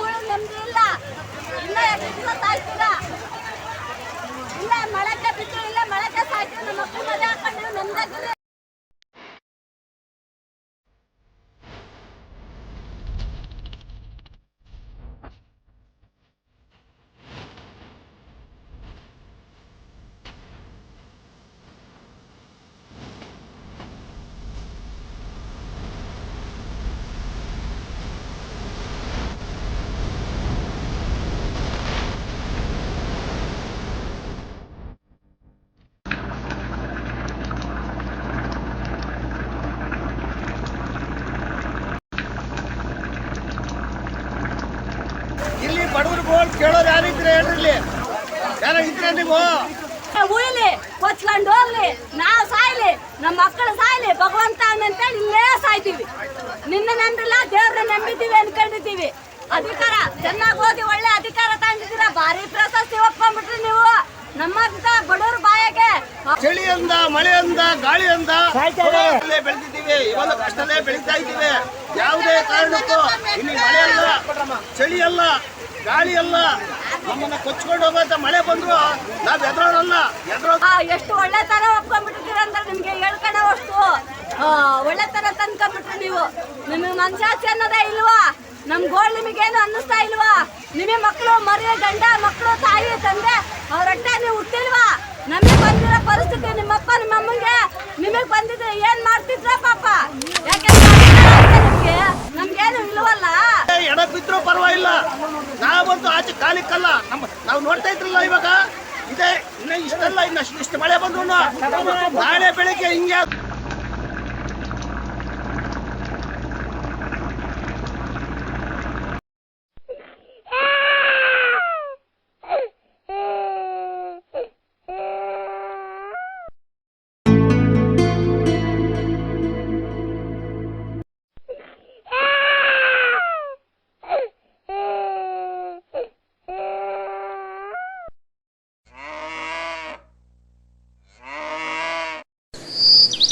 ಕೂಡ ನೆಮ್ಮದಿ ಇಲ್ಲ. ಇನ್ನ ಎಷ್ಟು ದಿವಸ ಸಾಯ್ತೀರಾ ಇಲ್ಲ ಮಳಕ್ಕೆ ಬಿದ್ದು ಇಲ್ಲ ಮಳಕ್ಕೆ ಸಾಯ್ತೀವಿ ನಮ್ಮ ಮಕ್ಕಳು ಮದುವೆ ಹಾಕೊಂಡು ನೆಮ್ಮದಿಯಾಗಿರಿ ಇಲ್ಲಿ ಬಡವರು ಗೋಲ್ಡ್ ಕೇಳೋರು ಯಾರಿದ್ರೆ ಹೇಳ್ರಿ ಇಲ್ಲಿ. ಯಾರ ಇದ್ರೆ ನೀವು? ಉಯ್ಲಿ ಕೊಚ್ಕೊಂಡು ಹೋಗ್ಲಿ. ನಾವು ಸಾಯ್ಲಿ ನಮ್ಮ ಮಕ್ಕಳು ಸಾಯ್ಲಿ ಭಗವಂತ ಅಂತೇಳಿ ಇಲ್ಲೇ ಸಾಯ್ತೀವಿ. ನಿನ್ನ ನಂಬಿಲ್ಲ ದೇವ್ರ ನಂಬಿದ್ದೀವಿ ಅನ್ಕೊಂಡಿದ್ದೀವಿ. ಅಧಿಕಾರ ಚೆನ್ನಾಗಿ ಓದಿ ಒಳ್ಳೆ ಅಧಿಕಾರ ತಂದಿದ್ದೀರ? ಭಾರಿ ಪ್ರಶಸ್ತಿ ಒಪ್ಕೊಂಡ್ಬಿಟ್ರಿ ನೀವು. ನಮ್ಮಂತ ಬಡವ್ರ ಬಾಯಾಗೆ ಚಳಿಯಿಂದ ಮಳೆಯಿಂದ ಗಾಳಿಯಿಂದ ಬೆಳೆದಿದ್ದೀವಿ. ಇವಾಗ ಕಷ್ಟಲ್ಲೇ ಬೆಳೀತಾ ಇದ್ದೀವಿ. ಯಾವುದೇ ಕಾರಣಕ್ಕೂ ಇಲ್ಲಿ ಮಳೆ ಅಲ್ಲ, ಚಳಿ ಅಲ್ಲ, ಗಾಳಿ ಅಲ್ಲ, ನಮ್ಮನ್ನ ಕೊಚ್ಕೊಂಡು ಹೋಗುವಂತ ಮಳೆ ಬಂದ್ರು ನಾವ್ ಎದ್ರೋರಲ್ಲ ಎದ್ರೋ ಎಷ್ಟು ಒಳ್ಳೆತರ ಒಪ್ಕೊಂಡ್ಬಿಟ್ಟಿದ್ದೀರ ಅಂದ್ರೆ ನಿಮ್ಗೆ ಹೇಳ್ಕೊಳ್ಳೋ ಅಷ್ಟು. ತರ ತಂದ್ಕೊಂಡ್ಬಿಟ್ರಿ ನೀವು. ನಿಮಗೆ ಮನಸಾಕ್ಷಿ ಅನ್ನೋದೇ ಇಲ್ವಾ? ನಮ್ ಗೋಳ್ ನಿಮಗೇನು ಅನ್ನಿಸ್ತಾ ಇಲ್ವಾ? ನಿಮಗೆ ಮಕ್ಕಳು ಮರಿ ಗಂಡ ಮಕ್ಕಳು ತಾಯಿ, ತಂದೆ, ಅವ್ರ ಹೊಟ್ಟೆ ನೀವು ಹುಟ್ಟಿಲ್ವಾ? ನಮಗೆ ಬಂದಿರೋ ಪರಿಸ್ಥಿತಿ ನಿಮ್ಮಪ್ಪ ನಿಮ್ಮ ಅಮ್ಮಂಗೆ ನಿಮಗೆ ಬಂದಿದ್ರೆ ಆಚೆ ಕಾಲಿಕ್ಕಲ್ಲ. ನಮ್ಮ ನಾವು ನೋಡ್ತಾ ಇದ್ರಲ್ಲ ಇವಾಗ. ಇದೇ. ಇನ್ನ ಇಷ್ಟಲ್ಲ ಇನ್ನಷ್ಟು ಇಷ್ಟು ಮಳೆ ಬಂದ್ರು ನಾಳೆ ಬೆಳಿಗ್ಗೆ ಹಿಂಗೆ you